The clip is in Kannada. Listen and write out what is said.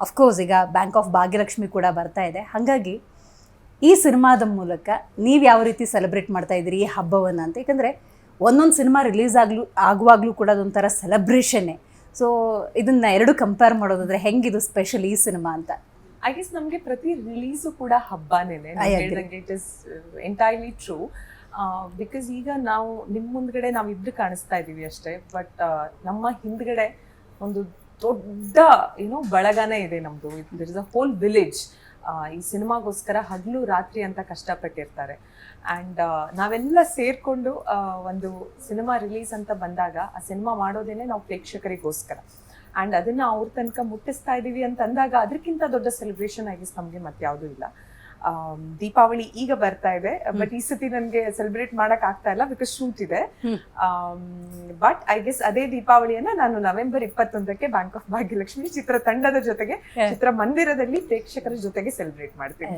ಅಫ್ಕೋರ್ಸ್ ಈಗ ಬ್ಯಾಂಕ್ ಆಫ್ ಭಾಗ್ಯಲಕ್ಷ್ಮಿ ಕೂಡ ಬರ್ತಾ ಇದೆ. ಹಾಗಾಗಿ ಈ ಸಿನಿಮಾದ ಮೂಲಕ ನೀವು ಯಾವ ರೀತಿ ಸೆಲೆಬ್ರೇಟ್ ಮಾಡ್ತಾ ಇದ್ದೀರಿ ಈ ಹಬ್ಬವನ್ನು ಅಂತ? ಯಾಕಂದರೆ ಒಂದೊಂದು ಸಿನಿಮಾ ರಿಲೀಸ್ ಆಗಲೂ ಆಗುವಾಗಲೂ ಕೂಡ ಅದೊಂಥರ ಸೆಲೆಬ್ರೇಷನ್ನೇ ಸೊ ಇದನ್ನ ಎರಡು ಕಂಪೇರ್ ಮಾಡೋದಾದ್ರೆ ಹೆಂಗಿದು ಸ್ಪೆಷಲ್ ಈ ಸಿನಿಮಾ ಅಂತ? ಐ ಗೆಸ್ ನಮಗೆ ಪ್ರತಿ ರಿಲೀಸು ಕೂಡ ಹಬ್ಬನೇ it is entirely true because ಈಗ ನಾವು ನಿಮ್ಮ ಮುಂದ್ಗಡೆ ನಾವು ಇಬ್ರು ಕಾಣಿಸ್ತಾ ಇದ್ದೀವಿ ಅಷ್ಟೇ. ಬಟ್ ನಮ್ಮ ಹಿಂದ್ಗಡೆ ಒಂದು ದೊಡ್ಡ ಏನೋ ಬಳಗನೇ ಇದೆ ನಮ್ದು. There is a whole village ಈ ಸಿನಿಮಾಗೋಸ್ಕರ ಹಗಲು ರಾತ್ರಿ ಅಂತ ಕಷ್ಟಪಟ್ಟಿರ್ತಾರೆ. ಆ್ಯಂಡ್ ನಾವೆಲ್ಲ ಸೇರ್ಕೊಂಡು ಒಂದು ಸಿನಿಮಾ ರಿಲೀಸ್ ಅಂತ ಬಂದಾಗ ಆ ಸಿನಿಮಾ ಮಾಡೋದೇನೆ ನಾವು ಪ್ರೇಕ್ಷಕರಿಗೋಸ್ಕರ. ಆ್ಯಂಡ್ ಅದನ್ನ ಅವ್ರ ತನಕ ಮುಟ್ಟಿಸ್ತಾ ಇದೀವಿ ಅಂತ ಅಂದಾಗ ಅದಕ್ಕಿಂತ ದೊಡ್ಡ ಸೆಲೆಬ್ರೇಷನ್ ಆಗಿ ನಮಗೆ ಮತ್ತೆ ಯಾವುದೂ ಇಲ್ಲ. ದೀಪಾವಳಿ ಈಗ ಬರ್ತಾ ಇದೆ ಬಟ್ ಈ ಸತಿ ನನಗೆ ಸೆಲೆಬ್ರೇಟ್ ಮಾಡಕ್ ಆಗ್ತಾ ಇಲ್ಲ ಬಿಕಾಸ್ ಶೂಟ್ ಇದೆ. ಬಟ್ ಐ ಗೆಸ್ ಅದೇ ದೀಪಾವಳಿಯನ್ನ ನಾನು ನವೆಂಬರ್ ಇಪ್ಪತ್ತೊಂದಕ್ಕೆ ಬ್ಯಾಂಕ್ ಆಫ್ ಭಾಗ್ಯಲಕ್ಷ್ಮಿ ಚಿತ್ರತಂಡದ ಜೊತೆಗೆ ಚಿತ್ರ ಚಿತ್ರಮಂದಿರದಲ್ಲಿ ಪ್ರೇಕ್ಷಕರ ಜೊತೆಗೆ ಸೆಲೆಬ್ರೇಟ್ ಮಾಡ್ತೀನಿ.